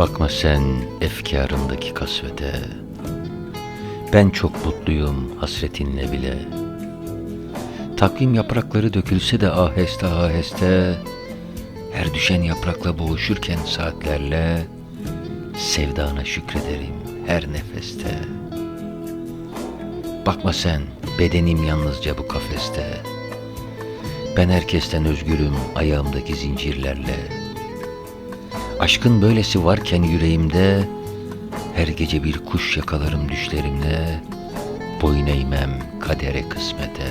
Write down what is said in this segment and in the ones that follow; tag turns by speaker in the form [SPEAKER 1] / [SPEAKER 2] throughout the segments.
[SPEAKER 1] Bakma sen efkarımdaki kasvete. Ben çok mutluyum hasretinle bile. Takvim yaprakları dökülse de aheste aheste Her düşen yaprakla boğuşurken saatlerle Sevdana şükrederim her nefeste. Bakma sen bedenim yalnızca bu kafeste. Ben herkesten özgürüm ayağımdaki zincirlerle Aşkın böylesi varken yüreğimde Her gece bir kuş yakalarım düşlerimle Boyun eğmem kadere kısmete.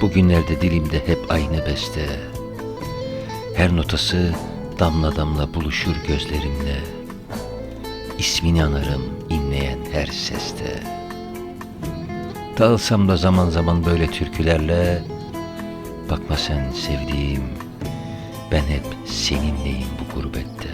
[SPEAKER 1] Bugünlerde dilimde hep aynı beste Her notası damla damla buluşur gözlerimle. İsmini anarım inleyen her seste. Dağılsam da zaman zaman böyle türkülerle Bakma sen sevdiğim Ben hep seninleyim bu gurbette